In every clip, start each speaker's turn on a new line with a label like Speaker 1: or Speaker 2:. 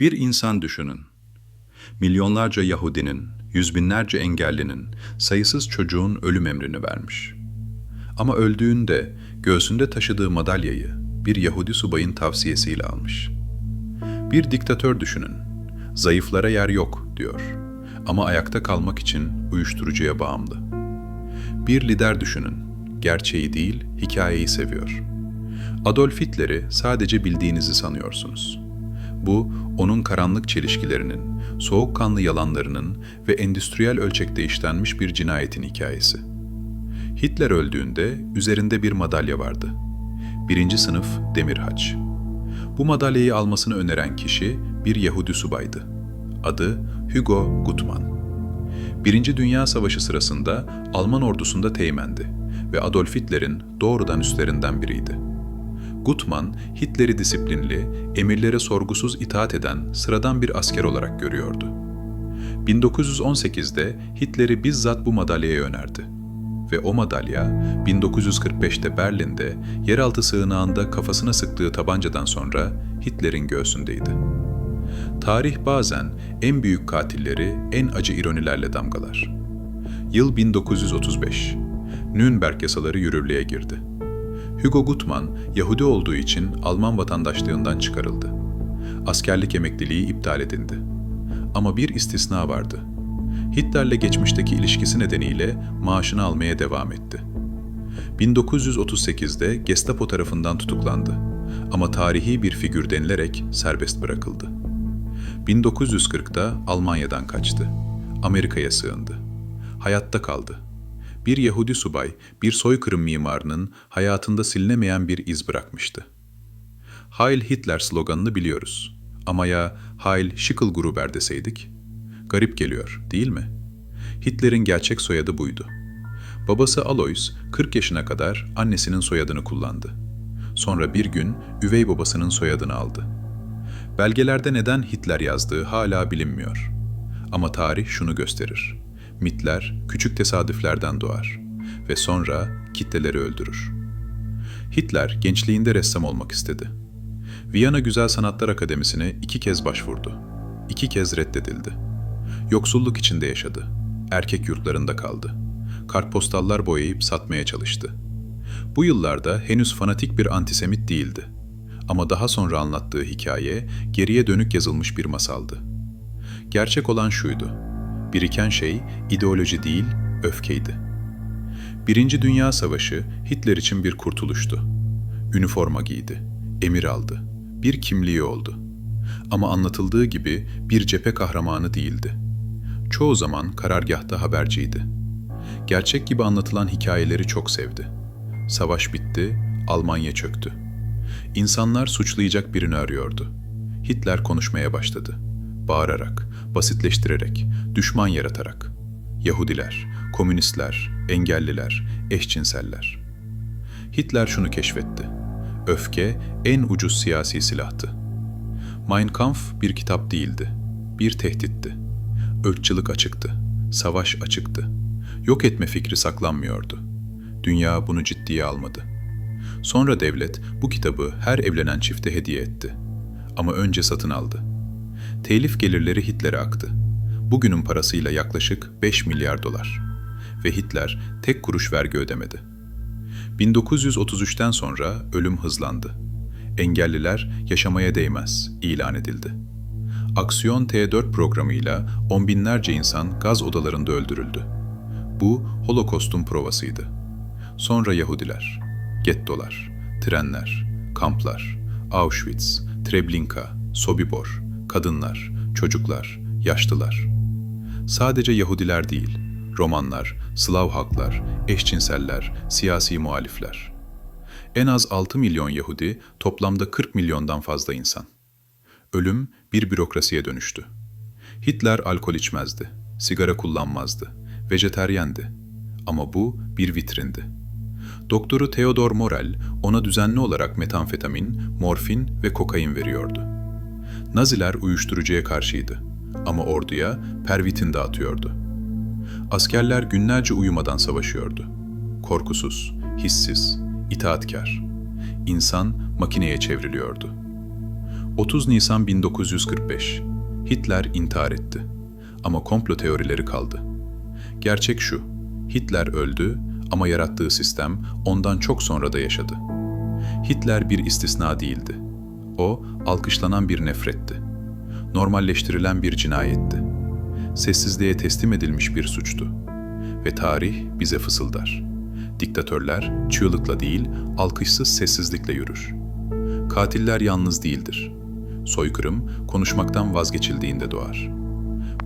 Speaker 1: Bir insan düşünün. Milyonlarca Yahudinin, yüz binlerce engellinin, sayısız çocuğun ölüm emrini vermiş. Ama öldüğünde göğsünde taşıdığı madalyayı bir Yahudi subayın tavsiyesiyle almış. Bir diktatör düşünün. Zayıflara yer yok diyor. Ama ayakta kalmak için uyuşturucuya bağımlı. Bir lider düşünün. Gerçeği değil, hikayeyi seviyor. Adolf Hitler'i sadece bildiğinizi sanıyorsunuz. Bu, onun karanlık çelişkilerinin, soğukkanlı yalanlarının ve endüstriyel ölçekte işlenmiş bir cinayetin hikayesi. Hitler öldüğünde üzerinde bir madalya vardı. Birinci sınıf demir haç. Bu madalyayı almasını öneren kişi bir Yahudi subaydı. Adı Hugo Gutmann. Birinci Dünya Savaşı sırasında Alman ordusunda teğmendi ve Adolf Hitler'in doğrudan üstlerinden biriydi. Gutmann, Hitler'i disiplinli, emirlere sorgusuz itaat eden sıradan bir asker olarak görüyordu. 1918'de Hitler'i bizzat bu madalyaya önerdi. Ve o madalya 1945'te Berlin'de yeraltı sığınağında kafasına sıktığı tabancadan sonra Hitler'in göğsündeydi. Tarih bazen en büyük katilleri en acı ironilerle damgalar. Yıl 1935. Nürnberg yasaları yürürlüğe girdi. Hugo Gutmann, Yahudi olduğu için Alman vatandaşlığından çıkarıldı. Askerlik emekliliği iptal edildi. Ama bir istisna vardı. Hitler'le geçmişteki ilişkisi nedeniyle maaşını almaya devam etti. 1938'de Gestapo tarafından tutuklandı ama tarihi bir figür denilerek serbest bırakıldı. 1940'da Almanya'dan kaçtı. Amerika'ya sığındı. Hayatta kaldı. Bir Yahudi subay, bir soykırım mimarının hayatında silinemeyen bir iz bırakmıştı. Heil Hitler sloganını biliyoruz. Ama ya Heil Schicklgruber deseydik? Garip geliyor, değil mi? Hitler'in gerçek soyadı buydu. Babası Alois 40 yaşına kadar annesinin soyadını kullandı. Sonra bir gün üvey babasının soyadını aldı. Belgelerde neden Hitler yazdığı hala bilinmiyor. Ama tarih şunu gösterir. Mitler küçük tesadüflerden doğar ve sonra kitleleri öldürür. Hitler gençliğinde ressam olmak istedi. Viyana Güzel Sanatlar Akademisi'ne iki kez başvurdu. İki kez reddedildi. Yoksulluk içinde yaşadı. Erkek yurtlarında kaldı. Kartpostallar boyayıp satmaya çalıştı. Bu yıllarda henüz fanatik bir antisemit değildi. Ama daha sonra anlattığı hikaye geriye dönük yazılmış bir masaldı. Gerçek olan şuydu. Biriken şey ideoloji değil, öfkeydi. Birinci Dünya Savaşı Hitler için bir kurtuluştu. Üniforma giydi, emir aldı, bir kimliği oldu. Ama anlatıldığı gibi bir cephe kahramanı değildi. Çoğu zaman karargahta haberciydi. Gerçek gibi anlatılan hikayeleri çok sevdi. Savaş bitti, Almanya çöktü. İnsanlar suçlayacak birini arıyordu. Hitler konuşmaya başladı. Bağırarak, basitleştirerek, düşman yaratarak. Yahudiler, komünistler, engelliler, eşcinseller. Hitler şunu keşfetti. Öfke en ucuz siyasi silahtı. Mein Kampf bir kitap değildi. Bir tehditti. Irkçılık açıktı. Savaş açıktı. Yok etme fikri saklanmıyordu. Dünya bunu ciddiye almadı. Sonra devlet bu kitabı her evlenen çifte hediye etti. Ama önce satın aldı. Telif gelirleri Hitler'e aktı. Bugünün parasıyla yaklaşık 5 milyar dolar. Ve Hitler tek kuruş vergi ödemedi. 1933'ten sonra ölüm hızlandı. Engelliler yaşamaya değmez ilan edildi. Aksiyon T4 programıyla on binlerce insan gaz odalarında öldürüldü. Bu Holokost'un provasıydı. Sonra Yahudiler, gettolar, trenler, kamplar, Auschwitz, Treblinka, Sobibor, kadınlar, çocuklar, yaşlılar. Sadece Yahudiler değil, Romanlar, Slav halklar, eşcinseller, siyasi muhalifler. En az 6 milyon Yahudi, toplamda 40 milyondan fazla insan. Ölüm bir bürokrasiye dönüştü. Hitler alkol içmezdi, sigara kullanmazdı, vejeteryendi. Ama bu bir vitrindi. Doktoru Theodor Morel ona düzenli olarak metamfetamin, morfin ve kokain veriyordu. Naziler uyuşturucuya karşıydı ama orduya pervitin dağıtıyordu. Askerler günlerce uyumadan savaşıyordu. Korkusuz, hissiz, itaatkar. İnsan makineye çevriliyordu. 30 Nisan 1945. Hitler intihar etti. Ama komplo teorileri kaldı. Gerçek şu, Hitler öldü ama yarattığı sistem ondan çok sonra da yaşadı. Hitler bir istisna değildi. O, alkışlanan bir nefretti. Normalleştirilen bir cinayetti. Sessizliğe teslim edilmiş bir suçtu. Ve tarih bize fısıldar. Diktatörler çığlıkla değil, alkışsız sessizlikle yürür. Katiller yalnız değildir. Soykırım konuşmaktan vazgeçildiğinde doğar.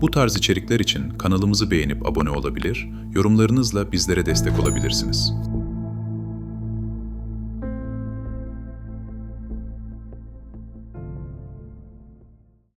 Speaker 1: Bu tarz içerikler için kanalımızı beğenip abone olabilir, yorumlarınızla bizlere destek olabilirsiniz.